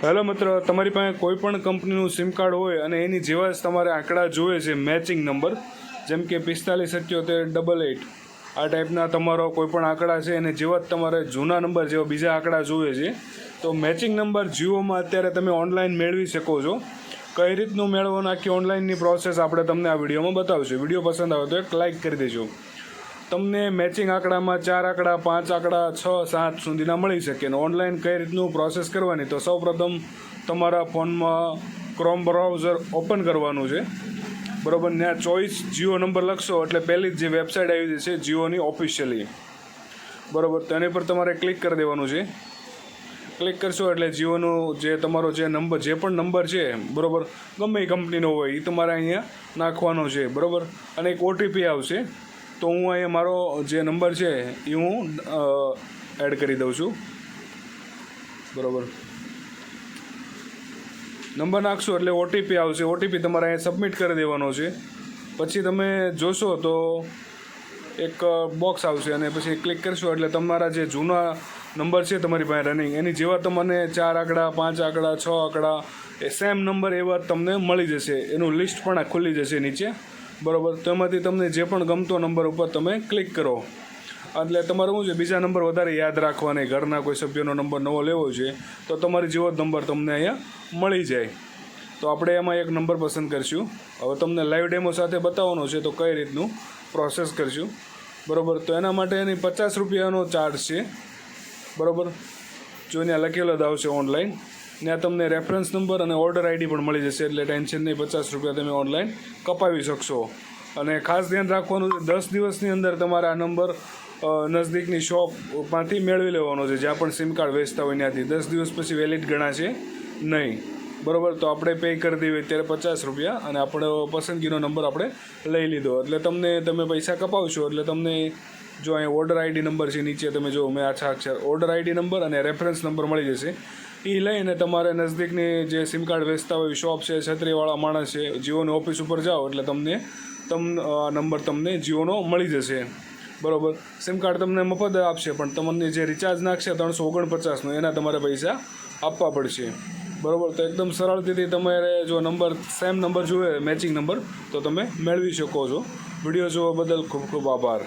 Hello મિત્ર, તમારી પાસે કોઈ પણ કંપનીનું સિમ કાર્ડ હોય અને એની જેવા જ તમારે આંકડા જોઈએ છે મેચિંગ નંબર જેમ કે પિસ્તાલીસ, સત્યોતેર ડબલ એટ આ ટાઈપના તમારો કોઈ પણ આંકડા છે અને જેવા જ તમારે જૂના નંબર જેવા બીજા આંકડા જોઈએ છે. તો મેચિંગ નંબર જીઓમાં અત્યારે તમે ઓનલાઈન મેળવી શકો છો. કઈ રીતનું મેળવવાનું આખી ઓનલાઈનની પ્રોસેસ આપણે તમને આ વિડીયોમાં બતાવશું. વીડિયો પસંદ આવે તો એક લાઇક કરી દેજો. તમને મેચિંગ આંકડામાં ચાર આંકડા, પાંચ આંકડા, છ, સાત સુધીના મળી શકે અને ઓનલાઈન કઈ રીતનું પ્રોસેસ કરવાની? તો સૌપ્રથમ તમારા ફોનમાં ક્રોમ બ્રાઉઝર ઓપન કરવાનું છે. બરાબર? ત્યાં ચોઈસ જીઓ નંબર લખશો એટલે પહેલી જ વેબસાઇટ આવી છે જીઓની ઓફિશિયલી બરાબર? તેની પર તમારે ક્લિક કરી દેવાનું છે. ક્લિક કરશો એટલે જીઓનો જે તમારો જે નંબર જે પણ નંબર છે, બરાબર? ગમે એ કંપનીનો હોય એ તમારે અહીંયા નાખવાનો છે. બરાબર? અને એક ઓટીપી આવશે. તો હું અહીંયા મારો જે નંબર છે એ હું એડ કરી દઉં છું. બરાબર. નંબર નાખશો એટલે ઓટીપી આવશે. ઓટીપી તમારે અહીંયા સબમિટ કરી દેવાનો છે. પછી તમે જોશો તો એક બોક્સ આવશે અને પછી ક્લિક કરશો એટલે તમારા જે જૂના નંબર છે તમારી પાસે રનિંગ એની જેવા તમને ચાર આંકડા, પાંચ આંકડા, છ આંકડા, એ સેમ નંબર એવા તમને મળી જશે. એનું લિસ્ટ પણ ખુલી જશે નીચે. બરાબર? તો એમાંથી તમને જે પણ ગમતો નંબર ઉપર તમે ક્લિક કરો. એટલે તમારે શું છે, બીજા નંબર વધારે યાદ રાખવાની, ઘરના કોઈ સભ્યનો નંબર નવો લેવો છે, તો તમારી જેવો નંબર તમને અહીંયા મળી જાય. તો આપણે એમાં એક નંબર પસંદ કરીશું. હવે તમને લાઈવ ડેમો સાથે બતાવવાનો છે, તો કઈ રીતનું પ્રોસેસ કરીશું. બરાબર? તો એના માટે એની પચાસ રૂપિયાનો ચાર્જ છે. બરાબર? જો અહીંયા લખેલો જ આવશે ઓનલાઈન ત્યાં તમને રેફરન્સ નંબર અને ઓર્ડર આઈડી પણ મળી જશે, એટલે ટેન્શન નહીં, પચાસ રૂપિયા તમે ઓનલાઈન કપાવી શકશો. અને ખાસ ધ્યાન રાખવાનું દસ દિવસની અંદર તમારે આ નંબર નજદીકની શોપમાંથી મેળવી લેવાનો છે, જ્યાં પણ સિમ કાર્ડ વેચતા હોય ત્યાંથી. દસ દિવસ પછી વેલિડ ગણાશે નહીં. બરાબર, તો આપણે પે કરી દઈએ અત્યારે પચાસ રૂપિયા અને આપણો પસંદગીનો નંબર આપણે લઈ લીધો. એટલે તમને તમે પૈસા કપાવશો, એટલે તમને જો અહીં ઓર્ડર આઈડી નંબર છે, નીચે તમે જો મેં આછા અક્ષર ઓર્ડર આઈડી નંબર અને રેફરન્સ નંબર મળી જશે. એ લઈને તમારે નજદીકની જે સિમ કાર્ડ વેચતા હોય શોપ છે, છત્રીવાળા માણસ છે, જીઓની ઓફિસ ઉપર જાઓ, એટલે તમને તમ નંબર તમને જીઓનો મળી જશે. બરાબર? સિમ કાર્ડ તમને મફત આપશે, પણ તમને જે રિચાર્જ નાખશે ત્રણસો ઓગણપચાસનો, એના તમારે પૈસા આપવા પડશે. બરાબર, તો એકદમ સરળતાથી તમારે જો નંબર સેમ નંબર જોઈએ મેચિંગ નંબર, તો તમે મેળવી શકો છો. વીડિયો જોવા બદલ ખૂબ ખૂબ આભાર.